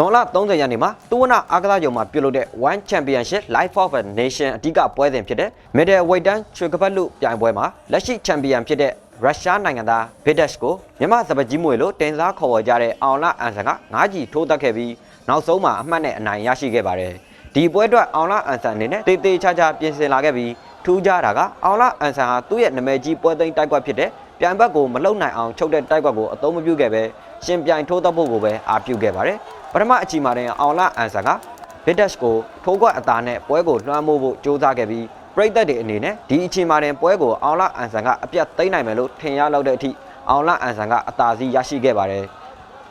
ဇွန်လ30ရက်နေ့မှာတူဝနာအားကစားရုံမှာပြုလုပ်တဲ့ One Championship Life of a Nation အဓိကပွဲစဉ်ဖြစ်တဲ့ Middle Weight တန်းချွေကပတ်လူပြိုင်ပွဲမှာလက်ရှိချန်ပီယံဖြစ်တဲ့ရုရှားနိုင်ငံသားဗစ်ဒက်ကိုမြန်မာစပကြီးမွေလို့တင်စားခေါ်ဝေါ်ကြတဲ့အောင်လာအန်ဆန်က9ကြီးထိုးတက်ခဲ့ပြီးနောက်ဆုံးမှာအမှတ်နဲ့အနိုင်ရရှိခဲ့ပါတယ်ဒီပွဲအတွက်အောင်လာအန်ဆန်အနေနဲ့တေးသေးချာချာပြင်ဆင်လာခဲ့ပြီးထူးခြားတာကအောင်လာအန်ဆန်ဟာသူ့ရဲ့နာမည်ကြီးပွဲသိမ်းတိုက်ကွက်ဖြစ်တဲ့ပြိုင်ဘက်ကိုမလုံနိုင်အောင်ချုပ်တဲ့တိုက်ကွက်ကိုအသုံးမပြုခဲ့ပဲရှင်ပြိုင်ထိုးတက်ဖို့ကိုပဲအားပြုခဲ့ပါတယ် ပထမအချီမှာတင်အောင်လာအန်ဆန်ကဗစ်ဒက်ကိုထိုးကွက်အသားနဲ့ပွဲကိုလွှမ်းမိုးဖို့ကြိုးစားခဲ့ပြီးပရိသတ်တွေအနေနဲ့ဒီအချိန်မှာတင်ပွဲကိုအောင်လာအန်ဆန်ကအပြတ်သိမ်းနိုင်မယ်လို့ထင်ရလောက်တဲ့အထိအောင်လာအန်ဆန်ကအသာစီးရရှိခဲ့ပါတယ်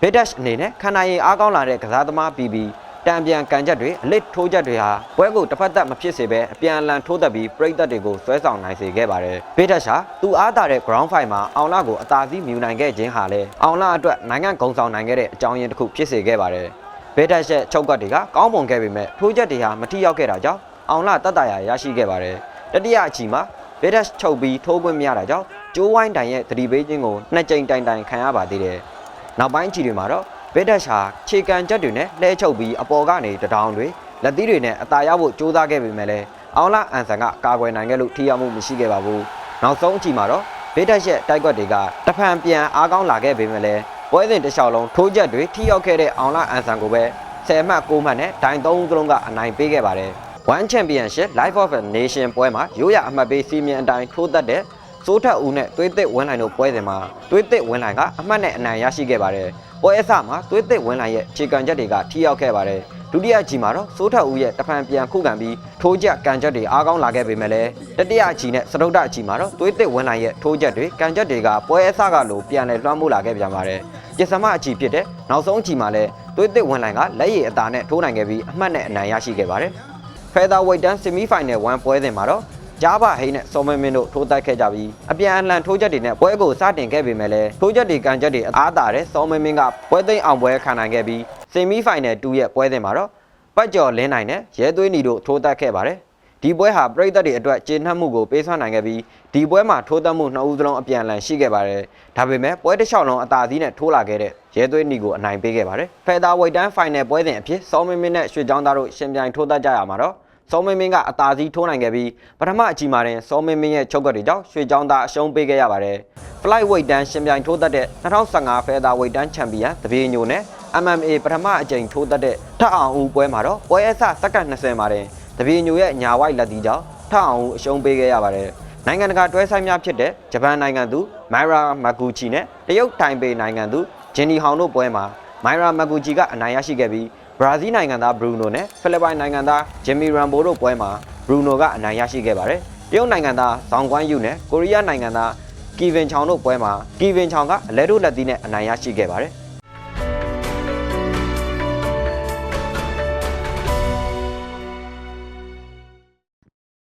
ဗစ်ဒက်အနေနဲ့ခန္ဓာရည်အားကောင်းလာတဲ့ကစားသမားပြီးပြီး တံပြန်ကန်ချက်တွေအလစ်ထိုးချက်တွေဟာပွဲကိုတစ်ဖက်သက်မဖြစ်စေဘဲအပြန်အလှန်ထိုးသက်ပြီးပရိသတ်တွေကိုဆွဲဆောင်နိုင်စေခဲ့ပါတယ်ဗစ်ဒက်ဟာသူအားတာတဲ့ ground fight မှာအောင်လာကိုအသာစီးမြူနိုင်ခဲ့ခြင်းဟာလည်းအောင်လာအတွက်နိုင်ငံဂုံဆောင်နိုင်ခဲ့တဲ့အကြောင်းရင်းတစ်ခုဖြစ်စေခဲ့ပါတယ်ဘဲတက်ရှက်ချုပ်ကွက်တွေကကောင်းပုံခဲ့ပေမဲ့ထိုးချက်တွေဟာမထိရောက်ခဲ့တာကြောင့်အောင်လာတက်တာရရရှိခဲ့ပါတယ်တတိယအချီမှာဘဲတက်ချုပ်ပြီးထိုးခွင့်မရတာကြောင့်ကျိုးဝိုင်းတိုင်ရဲ့သတိပေးခြင်းကိုနှစ်ကြိမ်တိုင်တိုင်ခံရပါသေးတယ်နောက်ပိုင်းချီတွေမှာတော့ ဘဲတက်ရှာခြေကန်ချက်တွေနဲ့လှဲချုပ်ပြီးအပေါ်ကနေတထောင်တွေလက်သီးတွေနဲ့အသာရဖို့ကြိုးစားခဲ့ပေမဲ့လည်းအောင်လာအန်ဆန်ကကာကွယ်နိုင်ခဲ့လို့ထိရောက်မှုမရှိခဲ့ပါဘူးနောက်ဆုံးအချီမှာတော့ဘဲတက်ရှက်တိုက်ကွက်တွေကတဖန်ပြန်အားကောင်းလာခဲ့ပေမဲ့လည်းပွဲစဉ်တစ်လျှောက်လုံးထိုးချက်တွေထိရောက်ခဲ့တဲ့အောင်လာအန်ဆန်ကိုပဲ10မှတ်9မှတ်နဲ့ဒိုင်3ဦးစလုံးကအနိုင်ပေးခဲ့ပါတယ်။ One Championship Life of a Nation ပွဲမှာရိုးရအမှတ်ပေးစီမံအတိုင်းထိုးသက်တဲ့ စိုးထက်ဦးနဲ့သွေးသစ်ဝင်းလိုင်တို့ပွဲစဉ်မှာသွေးသစ်ဝင်းလိုင်ကအမှတ်နဲ့အနိုင်ရရှိခဲ့ပါတယ်။ပွဲအစမှာသွေးသစ်ဝင်းလိုင်ရဲ့ခြေကန်ချက်တွေကထိရောက်ခဲ့ပါတယ်။ဒုတိယအချီမှာတော့စိုးထက်ဦးရဲ့တဖန်ပြန်ခုခံပြီးထိုးချက်ကန်ချက်တွေအားကောင်းလာခဲ့ပေမဲ့လည်းတတိယအချီနဲ့စတုတ္တအချီမှာတော့သွေးသစ်ဝင်းလိုင်ရဲ့ထိုးချက်တွေကန်ချက်တွေကပွဲအစကလိုပြန်လည်လွှမ်းမိုးလာခဲ့ပြန်ပါတယ်။ပစ္စမအချီဖြစ်တဲ့နောက်ဆုံးအချီမှာလည်းသွေးသစ်ဝင်လိုင်ကလက်ရည်အသာနဲ့ထိုးနိုင်ခဲ့ပြီးအမှတ်နဲ့အနိုင်ရရှိခဲ့ပါတယ်။ Feather Weight တန်း Semi Final 1ပွဲစဉ်မှာတော့ ကြားပါဟိန်းနဲ့စောမင်းမင်းတို့ထိုးတက်ခဲ့ကြပြီးအပြန်အလှန်ထိုးချက်တွေနဲ့ပွဲကိုစတင်ခဲ့ပေမဲ့လည်းထိုးချက်တွေကန်ချက်တွေအားတာတဲ့စောမင်းမင်းကပွဲသိမ်းအောင်ပွဲခံနိုင်ခဲ့ပြီး Semi Final 2ရဲ့ပွဲစဉ်မှာတော့ပတ်ကျော်လင်းနိုင်နဲ့ရဲသွေးနီတို့ထိုးတက်ခဲ့ပါတယ်။ဒီပွဲဟာပရိသတ်တွေအတွက်ကျေနပ်မှုကိုပေးစွမ်းနိုင်ခဲ့ပြီးဒီပွဲမှာထိုးသက်မှုနှစ်ဦးစလုံးအပြန်အလှန်ရှိခဲ့ပါတယ်။ဒါပေမဲ့ပွဲတစ်လျှောက်လုံးအသာစီးနဲ့ထိုးလာခဲ့တဲ့ရဲသွေးနီကိုအနိုင်ပေးခဲ့ပါတယ်။ Feather Weight တန်း Final ပွဲစဉ်အဖြစ်စောမင်းမင်းနဲ့ရွှေချောင်းသားတို့ရှင်ပြိုင်ထိုးသက်ကြရမှာတော့ စောမင်းမင်းကအသာစီးထိုးနိုင်ခဲ့ပြီးပထမအကြီးမှာတင်စောမင်းမင်းရဲ့ချုပ်ကွက်တွေကြောင့်ရွှေချောင်းသားအရှုံးပေးခဲ့ရပါတယ်။ Flight Weight တန်းရှင်ပြိုင်ထိုးသက်တဲ့2015 Feather Weight တန်းချန်ပီယံတပြေညိုနဲ့ MMA ပထမအကြိမ်ထိုးသက်တဲ့ထပ်အောင်ဦးပွဲမှာတော့ပွဲအစစက္ကန့်20မှာတင်တပြေညိုရဲ့ညာဝိုက်လက်တီကြောင့်ထပ်အောင်ဦးအရှုံးပေးခဲ့ရပါတယ်။နိုင်ငံတကာတွဲဆိုင်များဖြစ်တဲ့ဂျပန်နိုင်ငံသူမိုင်ရာမဂူချီနဲ့တရုတ်တိုင်ပေနိုင်ငံသူဂျင်နီဟောင်တို့ပွဲမှာမိုင်ရာမဂူချီကအနိုင်ရရှိခဲ့ပြီး ဘရာဇီးနိုင်ငံသားဘရူနိုနဲ့ဖိလစ်ပိုင်နိုင်ငံသားဂျင်မီရမ်ဘိုတို့ပွဲမှာဘရူနိုကအနိုင်ရရှိခဲ့ပါတယ်။တရုတ်နိုင်ငံသားဇောင်ကွမ်ယူနဲ့ကိုရီးယားနိုင်ငံသားကီဗင်ချောင်တို့ပွဲမှာကီဗင်ချောင်ကအလဲတို့လက်သီးနဲ့အနိုင်ရရှိခဲ့ပါတယ်။